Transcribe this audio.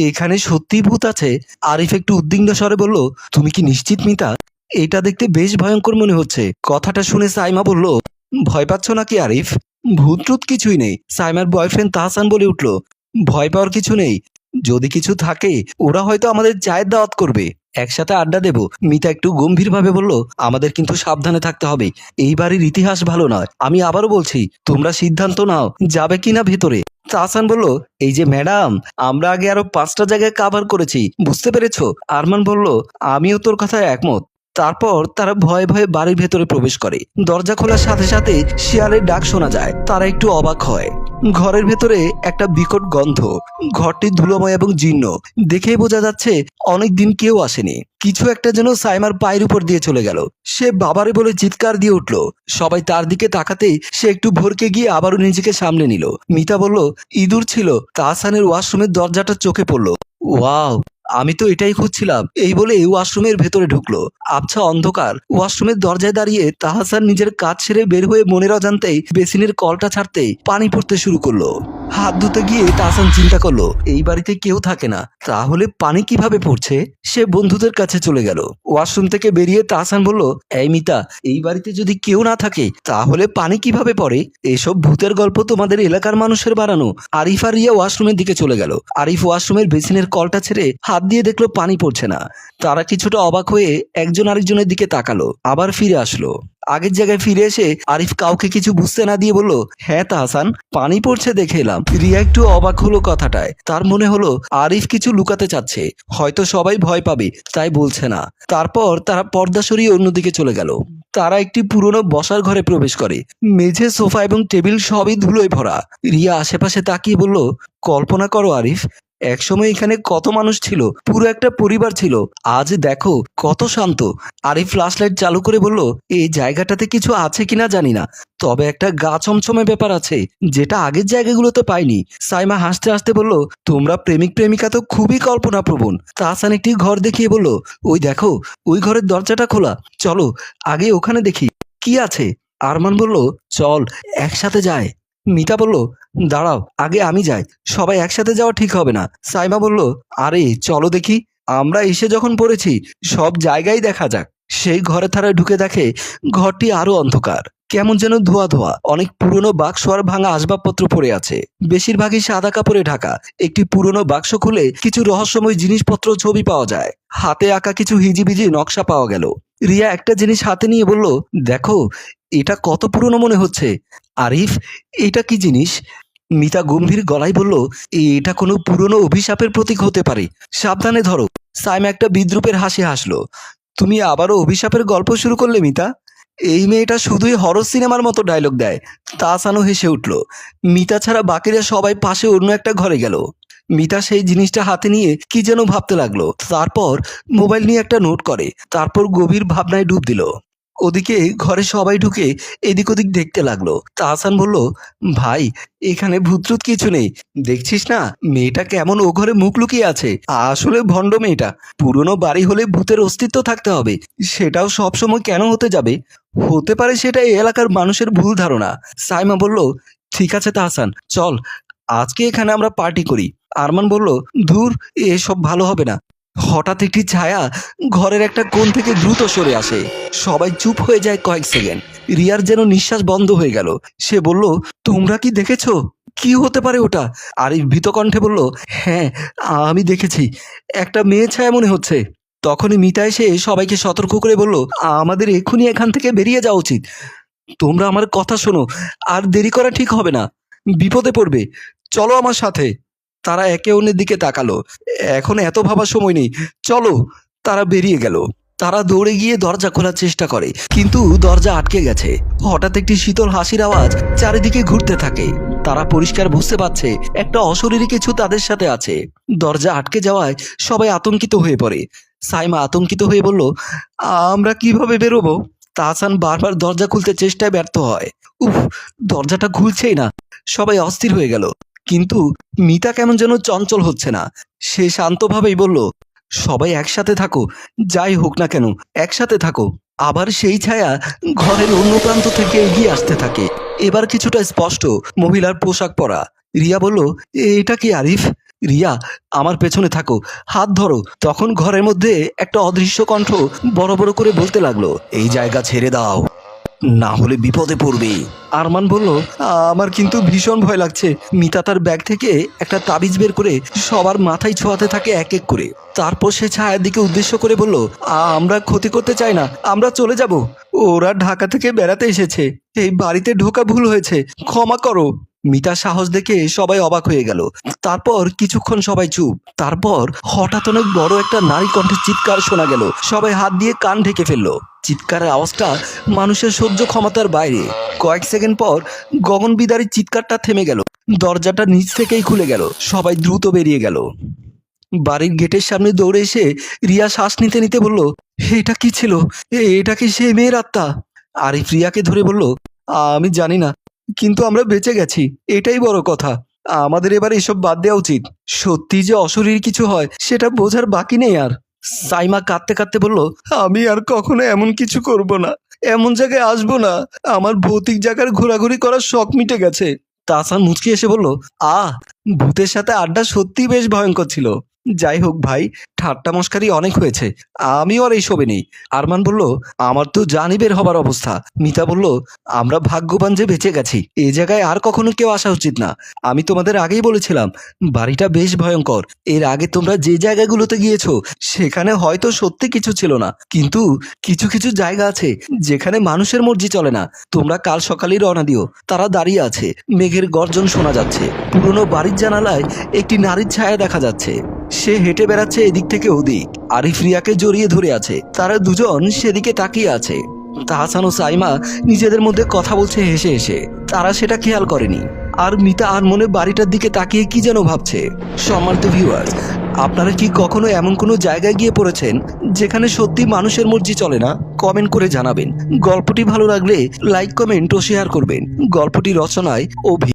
এখানে সত্যি ভূত আছে। আরিফ একটু উদ্বিগ্ন স্বরে বলল, তুমি কি নিশ্চিত মিতা? এটা দেখতে বেশ ভয়ঙ্কর মনে হচ্ছে। কথাটা শুনে সাইমা বলল, ভয় পাচ্ছ নাকি আরিফ? ভূত টুত কিছুই নেই। সাইমার বয়ফ্রেন্ড তাহসান বলে উঠল, ভয় পাওয়ার কিছু নেই। যদি কিছু থাকে, ওরা হয়তো আমাদের চায়ের দাওয়াত করবে। একসাথে আড্ডা দেব। মিতা একটু গম্ভীরভাবে বলল, আমাদের কিন্তু সাবধানে থাকতে হবে। এই বাড়ির ইতিহাস ভালো নয়। আমি আবারও বলছি, তোমরা সিদ্ধান্ত নাও, যাবে কিনা ভেতরে। তাহসান বলল, এই যে ম্যাডাম, আমরা আগে আরও পাঁচটা জায়গায় কাভার করেছি, বুঝতে পেরেছ? আরমান বলল, আমিও তোর কথায় একমত। তারপর তারা ভয়ে ভয়ে বাড়ির ভেতরে প্রবেশ করে। দরজা খোলার সাথে সাথে শিয়ালের ডাক শোনা যায়, তারা একটু অবাক হয়। ঘরের ভেতরে একটা বিকট গন্ধ, ঘরটি ধুলোময় এবং জীর্ণ। দেখেই বোঝা যাচ্ছে অনেক দিন কেউ আসেনি। কিছু একটা যেন সাইমার পায়ের উপর দিয়ে চলে গেল। সে বাবারে বলে চিৎকার দিয়ে উঠল। সবাই তার দিকে তাকাতেই সে একটু ভরকে গিয়ে আবারও নিজেকে সামনে নিল। মিতা বলল, ইঁদুর ছিল। তাহসানের ওয়াশরুমের দরজাটা চোখে পড়ল। ওয়াও আমি তো এটাই খুঁজছিলাম। এই বলে ওয়াশরুমের ভেতরে ঢুকলো। আবছা অন্ধকার। ওয়াশরুমের দরজায় দাঁড়িয়ে তাহাসান নিজের কাজ ছেড়ে বের হয়ে মনের অজান্তেই বেসিনের কলটা ছাড়তেই পানি পড়তে শুরু করল। হাত ধুতে গিয়ে তাহসান চিন্তা করল, এই বাড়িতে কেউ থাকে না। তাহলে পানি কীভাবে পড়ছে? সে বন্ধুদের কাছে চলে গেল। ওয়াশরুম থেকে বেরিয়ে তাহসান বলল, এই মিতা, এই বাড়িতে যদি কেউ না থাকে, তাহলে পানি কীভাবে পড়ে? এসব ভূতের গল্প তোমাদের এলাকার মানুষের বানানো। আরিফ আর রিয়া ওয়াশরুমের দিকে চলে গেল। আরিফ ওয়াশরুমের বেসিনের কলটা ছেড়ে হাত দিয়ে দেখল পানি পড়ছে না। তারা কিছুটা অবাক হয়ে একজন আরেকজনের দিকে তাকালো, আবার ফিরে আসলো। আগের জায়গায় ফিরে এসে আরিফ কাউকে কিছু বুঝতে না দিয়ে বলল হ্যাঁ তাহসান পানি পড়ছে দেখে এলাম। রিয়া একটু অবাক হলো কথাটায়। তার মনে হলো, আরিফ কিছু লুকাতে চাচ্ছে, হয়তো সবাই ভয় পাবে, তাই বলছে না। তারপর তারা পর্দা সরিয়ে অন্যদিকে চলে গেল। তারা একটি পুরনো বসার ঘরে প্রবেশ করে। মেঝে, সোফা এবং টেবিল সবই ধুলোয় ভরা। রিয়া আশেপাশে তাকিয়ে বলল, কল্পনা করো আরিফ একসময় এখানে কত মানুষ ছিল? পুরো একটা পরিবার ছিল। আজ দেখো, কত শান্ত। আরিফ ফ্ল্যাশ লাইট চালু করে বলল এই জায়গাটাতে কিছু আছে কিনা জানি না। তবে একটা গা ছমছমে ব্যাপার আছে, যেটা আগের জায়গাগুলোতে পাইনি। সাইমা হাসতে হাসতে বলল, তোমরা প্রেমিক প্রেমিকা তো খুবই কল্পনাপ্রবণ। তাহসান একটি ঘর দেখিয়ে বলল, ওই দেখো, ওই ঘরের দরজাটা খোলা। চলো, আগে ওখানে দেখি। কি আছে? আরমান বলল, চল, একসাথে যায় মিতা বলল, দাঁড়াও, আগে আমি যাই, সবাই একসাথে যাওয়া ঠিক হবে না। সাইমা বলল, আরে, চলো দেখি, আমরা এসে যখন পড়েছি, সব জায়গায় দেখা যাক। সেই ঘরে থারায় ঢুকে দেখে ঘরটি আরও অন্ধকার। কেমন যেন ধোয়া ধোয়া, অনেক পুরনো বাক্স আর ভাঙা আসবাবপত্র পড়ে আছে। বেশিরভাগই সাদা কাপড়ে ঢাকা, একটি পুরনো বাক্স খুলে কিছু রহস্যময় জিনিসপত্র, ছবি পাওয়া যায়। হাতে আঁকা কিছু হিজিবিজি নকশা পাওয়া গেল। রিয়া একটা জিনিস হাতে নিয়ে বলল, দেখো, এটা কত পুরনো মনে হচ্ছে। আরিফ, এটা কি জিনিস? মিতা গম্ভীর গলায় বলল, এটা কোনো পুরনো অভিশাপের প্রতীক হতে পারে। সাবধানে ধরো, সাইমা একটা বিদ্রুপের হাসি হাসলো। তুমি আবারও অভিশাপের গল্প শুরু করলে, মিতা? এই মেয়েটা শুধুই হরর সিনেমার মতো ডায়লগ দেয়। তাসানো হেসে উঠল, মিতা ছাড়া বাকিরা সবাই পাশে অন্য একটা ঘরে গেল। মিতা সেই জিনিসটা হাতে নিয়ে কি যেন ভাবতে লাগল। তারপর মোবাইল নিয়ে একটা নোট করে, তারপর গভীর ভাবনায় ডুব দিল। ওদিকে ঘরে সবাই ঢুকে এদিক ওদিক দেখতে লাগল। তাহসান বলল, ভাই, এখানে ভূতরুত কিছু নেই। দেখছিস না, মেয়েটা কেমন ও ঘরে মুখ লুকিয়ে আছে। আসলে ভণ্ড মেয়েটা। পুরনো বাড়ি হলে ভূতের অস্তিত্ব থাকতে হবে। সেটাও সবসময় কেন হতে যাবে? হতে পারে সেটা এলাকার মানুষের ভুল ধারণা। সাইমা বলল, ঠিক আছে তাহসান চল। আজকে এখানে আমরা পার্টি করি। আরমান বলল, ধুর এসব ভালো হবে না। হঠাৎ একটি ছায়া ঘরের একটা কোণ থেকে দ্রুত সরে আসে। সবাই চুপ হয়ে যায় কয়েক সেকেন্ড। রিয়ার যেন নিঃশ্বাস বন্ধ হয়ে গেল। সে বলল, তোমরা কি দেখেছ? কি হতে পারে ওটা? আরিফ ভীত কণ্ঠে বলল হ্যাঁ আমি দেখেছি। একটা মেয়ে ছায়া মনে হচ্ছে। তখনই মিতা এসে সবাইকে সতর্ক করে বলল, আমাদের এক্ষুনি এখান থেকে বেরিয়ে যাওয়া উচিত। তোমরা আমার কথা শোনো, আর দেরি করা ঠিক হবে না। বিপদে পড়বে। চলো আমার সাথে। তারা একে অন্যের দিকে তাকালো। এখন এত ভাবার সময় নেই। চলো, তারা বেরিয়ে গেল। তারা দৌড়ে গিয়ে দরজা খোলার চেষ্টা করে, কিন্তু দরজা আটকে গেছে। হঠাৎ একটি শীতল হাসির আওয়াজ চারিদিকে ঘুরতে থাকে। তারা পরিষ্কার বুঝতে পারছে, একটা অশরীরী কিছু তাদের সাথে আছে। দরজা আটকে যাওয়ায় সবাই আতঙ্কিত হয়ে পড়ে। সাইমা আতঙ্কিত হয়ে বলল, আমরা কীভাবে বেরোবো? তাহসান বারবার দরজা খুলতে চেষ্টায় ব্যর্থ হয়। উফ, দরজাটা খুলছেই না। সবাই অস্থির হয়ে গেল। কিন্তু মিতা কেমন যেন চঞ্চল হচ্ছে না। সে শান্তভাবেই বলল, সবাই একসাথে থাকো, যাই হোক না কেন, একসাথে থাকো। আবার সেই ছায়া ঘরের অন্য প্রান্ত থেকে এগিয়ে আসতে থাকে। এবার কিছুটা স্পষ্ট, মহিলার পোশাক পরা। রিয়া বলল এটা কি আরিফ? রিয়া, আমার পেছনে থাকো, হাত ধরো। তখন ঘরের মধ্যে একটা অদৃশ্য কণ্ঠ বড় বড় করে বলতে লাগল, এই জায়গা ছেড়ে দাও। না হলে বিপদে পড়বে। আরমান বলল আমার কিন্তু ভীষণ ভয় লাগছে। মিতা তার ব্যাগ থেকে একটা তাবিজ বের করে সবার মাথায় ছোঁয়াতে থাকে এক এক করে। তারপর সে ছায়ার দিকে উদ্দেশ্য করে বলল আমরা ক্ষতি করতে চাই না আমরা চলে যাব। ওরা ঢাকা থেকে বেড়াতে এসেছে। এই বাড়িতে ঢোকা ভুল হয়েছে। ক্ষমা করো। মিতা সাহস দেখে সবাই অবাক হয়ে গেল। তারপর কিছুক্ষণ সবাই চুপ। তারপর হঠাৎ অনেক বড় একটা নারী কণ্ঠে চিৎকার শোনা গেল। সবাই হাত দিয়ে কান ঢেকে ফেলল। চিৎকারের আওয়াজটা মানুষের সহ্য ক্ষমতার বাইরে। কয়েক সেকেন্ড পর গগন বিদারী চিৎকারটা থেমে গেল। দরজাটা নিচ থেকেই খুলে গেল। সবাই দ্রুত বেরিয়ে গেল। বাড়ির গেটের সামনে দৌড়ে এসে রিয়া শ্বাস নিতে নিতে বলল, এটা কি ছিল? এটা কি সে মেয়ের আত্মা? আরিফ রিয়াকে ধরে বলল, আমি জানি না। কিন্তু আমরা বেঁচে গেছি, এটাই বড় কথা। আমাদের এবার এসব বাদ দেওয়া উচিত। সত্যি যে অশরীর কিছু হয়, সেটা বোঝার বাকি নেই আর। সাইমা কাঁদতে কাঁদতে বলল, আমি আর কখনো এমন কিছু করব না। এমন জায়গায় আসব না। আমার ভৌতিক জায়গার ঘোরাঘুরি করার শখ মিটে গেছে। তাসান মুচকি এসে বলল আ ভূতের সাথে আড্ডা সত্যিই বেশ ভয়ঙ্কর ছিল। যাই হোক ভাই, ঠাট্টা মস্কারি অনেক হয়েছে, আমিও আর এই এইসবে নেই। আরমান বলল, আমার তো জানি বের হবার অবস্থা। মিতা বলল, আমরা ভাগ্যবান যে বেঁচে গেছি, এ জায়গায় আর কখনো কেউ আসা উচিত না। আমি তোমাদের আগেই বলেছিলাম, বাড়িটা বেশ ভয়ঙ্কর। এর আগে তোমরা যে জায়গাগুলোতে গিয়েছো, সেখানে হয়তো সত্যি কিছু ছিল না। কিন্তু কিছু কিছু জায়গা আছে, যেখানে মানুষের মর্জি চলে না। তোমরা কাল সকালেই রওনা দিও। তারা দাঁড়িয়ে আছে। মেঘের গর্জন শোনা যাচ্ছে। পুরনো বাড়ির জানালায় একটি নারীর ছায়া দেখা যাচ্ছে। সে হেঁটে বেড়াচ্ছে এদিক থেকে ওদিক। আরিফ রিয়াকে জড়িয়ে ধরে আছে। তারা দুজন সেদিকে তাকিয়ে আছে। তাহাসান ও সাইমা নিজেদের মধ্যে কথা বলছে হেসে হেসে। তারা সেটা খেয়াল করেনি। আর মিতা আর মনে বাড়িটার দিকে তাকিয়ে কি যেন ভাবছে। সম্মানিত ভিউয়ার্স আপনারা কি কখনো এমন কোনো জায়গায় গিয়ে পড়েছেন যেখানে সত্যি মানুষের মর্জি চলে না? কমেন্ট করে জানাবেন। গল্পটি ভালো লাগলে লাইক, কমেন্ট ও শেয়ার করবেন। গল্পটি রচনায় অভি